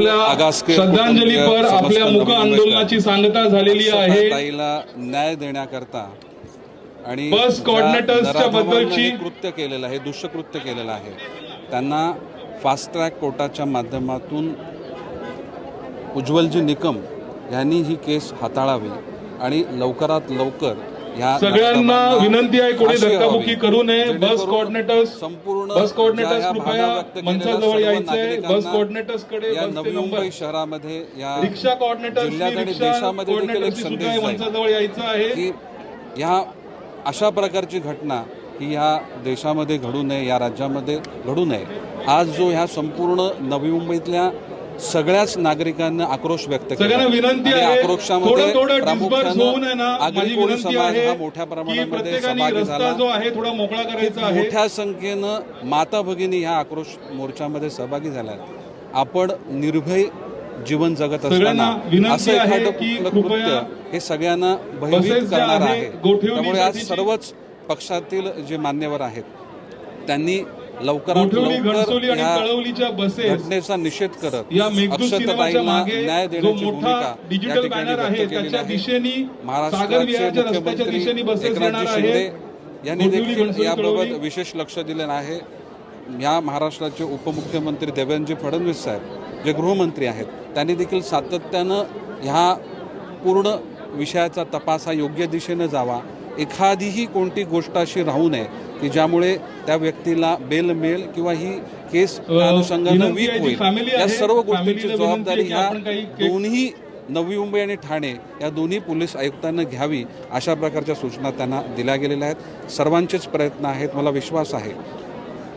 आपल्या श्रद्धांजलीपर आपल्या आंदोलनाची सांगता झालेली आहे. न्याय देण्याकरता आणि बस नराधमांना बद्दलची- कृत्य केलेलं आहे दुष्कृत्य केलेलं आहे त्यांना फास्ट ट्रॅक कोर्टाच्या माध्यमातून उज्ज्वलजी निकम यांनी ही केस हाताळावी आणि लवकरात लवकर सगळ्यांना विनंती आहे कोणी व्हावी. करू नये. बस कोऑर्डिनेटर्स संपूर्ण बस कोऑर्डिनेटर्स कृपया मंचाजवळ यायचंय. नागरिकांना बस कोऑर्डिनेटर्सकडे या नवी मुंबई शहरामध्ये या रिक्षा कोऑर्डिनेटर्स या मंचाजवळ यायचं आहे. की ह्या अशा प्रकारची घटना ही ह्या देशामध्ये घडू नये या राज्यामध्ये घडू नये. आज जो ह्या संपूर्ण नवी मुंबईतल्या सगळ्याच नागरिकांनी आक्रोश व्यक्त केला. विनंती आक्रोशामध्ये प्रामुख्यानं आगरी समाज हा मोठ्या प्रमाणामध्ये सहभागी झाला. जो आहे थोडा मोकळा करायचा आहे. मोठ्या संख्येनं माता भगिनी ह्या आक्रोश मोर्चामध्ये सहभागी झाल्या. आपण निर्भय जीवन जगत असताना असं एखादं कृत्य हे सगळ्यांना भयभीत करणार आहे, त्यामुळे आज सर्वच पक्षातील जे मान्यवर आहेत त्यांनी लवकरात लवकर बसेस घटनेचा निषेध करत या अक्षताताईंना मागे न्याय जो देण्याची भूमिका या डिजिटल ठिकाणी बॅनर व्यक्त आहे केलेली त्याच्या आहे. महाराष्ट्राचे मुख्यमंत्री दिशेने बसेस एकनाथजी येणार शिंदे यांनी देखील याबाबत. विशेष लक्ष दिलेलं आहे या महाराष्ट्राचे उपमुख्यमंत्री देवेंद्रजी फडणवीस साहेब जे गृहमंत्री आहेत त्यांनी देखील सातत्यानं ह्या पूर्ण विषयाचा तपास हा योग्य दिशेनं जावा एखादीही कोणती गोष्ट अशी राहू नये की ज्यामुळे त्या व्यक्तीला बेल मिळेल किंवा ही केस अनुषंगानं वीक होईल. या सर्व गोष्टींची जबाबदारी ह्या दोन्ही नवी मुंबई आणि ठाणे या दोन्ही पोलीस आयुक्तांना घ्यावी अशा प्रकारच्या सूचना त्यांना दिल्या गेलेल्या आहेत. सर्वांचेच प्रयत्न आहेत मला विश्वास आहे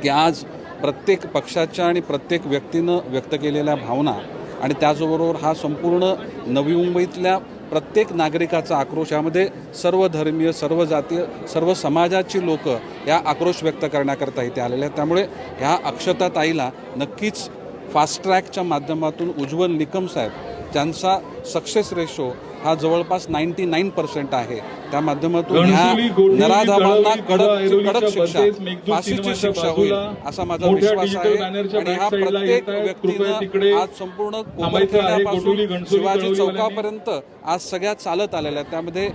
की आज प्रत्येक पक्षाच्या आणि प्रत्येक व्यक्तीनं व्यक्त केलेल्या भावना आणि त्याचबरोबर हा संपूर्ण नवी मुंबईतल्या प्रत्येक नागरिकाचा आक्रोश यामध्ये सर्व धर्मीय सर्व जातीय सर्व समाजाची लोक या आक्रोश व्यक्त करण्याकरता इथे आलेले आहेत. त्यामुळे ह्या अक्षता ताईला नक्कीच फास्ट ट्रॅकच्या माध्यमातून उज्ज्वल निकम साहेब ज्यांचा सक्सेस रेशो हा जवळपास नाईन्टी नाईन पर्सेंट आहे त्या माध्यमातून कळवली, कडक कडक शिक्षा फाशीची शिक्षा होईल असा माझा विश्वास आहे आणि हा प्रत्येक व्यक्तीनं आज संपूर्ण. कोपरखड्यापासून शिवाजी. चौकापर्यंत आज सगळ्या चालत आलेल्या आहेत त्यामध्ये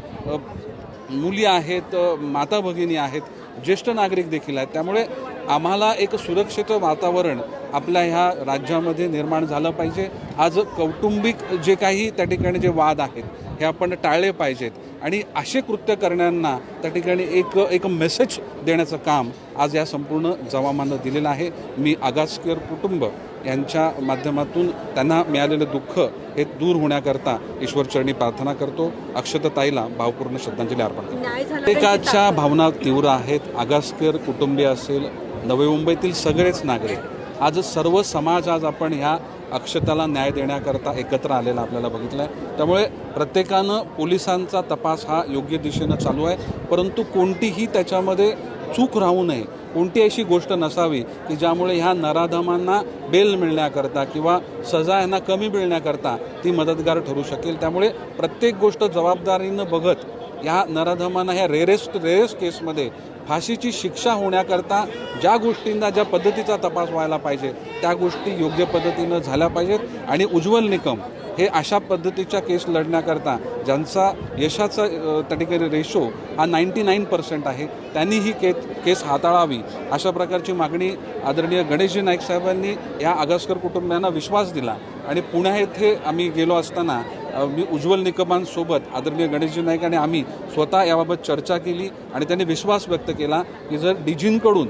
मुली आहेत माता भगिनी आहेत ज्येष्ठ नागरिक देखील आहेत त्यामुळे आम्हाला एक सुरक्षित वातावरण आपल्या ह्या राज्यामध्ये निर्माण झालं पाहिजे आज कौटुंबिक जे काही त्या ठिकाणी जे वाद आहेत हे आपण टाळले पाहिजेत. आणि असे कृत्य करण्यांना त्या ठिकाणी एक एक मेसेज देण्याचं काम आज या संपूर्ण जवामानं दिलेलं आहे. मी आगासकर कुटुंब यांच्या माध्यमातून त्यांना मिळालेलं दुःख हे दूर होण्याकरता ईश्वरचरणी प्रार्थना करतो. अक्षतताईला भावपूर्ण श्रद्धांजली अर्पण करतो. प्रत्येकाच्या भावना तीव्र आहेत. आगासकर कुटुंबीय असेल नवी मुंबईतील सगळेच नागरिक. आज सर्व समाज आज आपण ह्या अक्षताला न्याय देण्याकरता एकत्र आलेला आपल्याला बघितलं आहे त्यामुळे प्रत्येकानं पोलिसांचा तपास हा योग्य दिशेनं चालू आहे. परंतु कोणतीही त्याच्यामध्ये चूक राहू नये कोणती अशी गोष्ट नसावी की ज्यामुळे ह्या नराधमांना बेल मिळण्याकरता किंवा सजा यांना कमी मिळण्याकरता ती मदतगार ठरू शकेल. त्यामुळे प्रत्येक गोष्ट जबाबदारीनं बघत या नराधमांना ह्या रेरेस्ट रेरेस्ट केसमध्ये फाशीची शिक्षा होण्याकरता ज्या गोष्टींना ज्या पद्धतीचा तपास व्हायला पाहिजे त्या गोष्टी योग्य पद्धतीनं झाल्या पाहिजेत. आणि उज्ज्वल निकम हे अशा पद्धतीच्या केस लढण्याकरता ज्यांचा यशाचा त्या ठिकाणी रेशो हा नाईन्टी नाईन पर्सेंट आहे त्यांनी ही के केस हाताळावी अशा प्रकारची मागणी आदरणीय गणेशजी नाईक साहेबांनी या आगासकर कुटुंबियांना विश्वास दिला. आणि पुण्या येथे आम्ही गेलो असताना मी उज्ज्वल निकमांसोबत आदरणीय गणेशजी नाईक आणि आम्ही स्वतः याबाबत चर्चा केली आणि त्यांनी विश्वास व्यक्त केला की जर डीजींकडून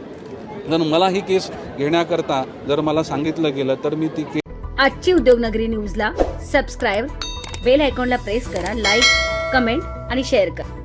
जर मला ही केस घेण्याकरता जर मला सांगितलं गेलं तर मी ती केस आजची उद्योगनगरी न्यूजला सबस्क्राईब बेल आयकॉनला प्रेस करा लाईक कमेंट आणि शेअर करा.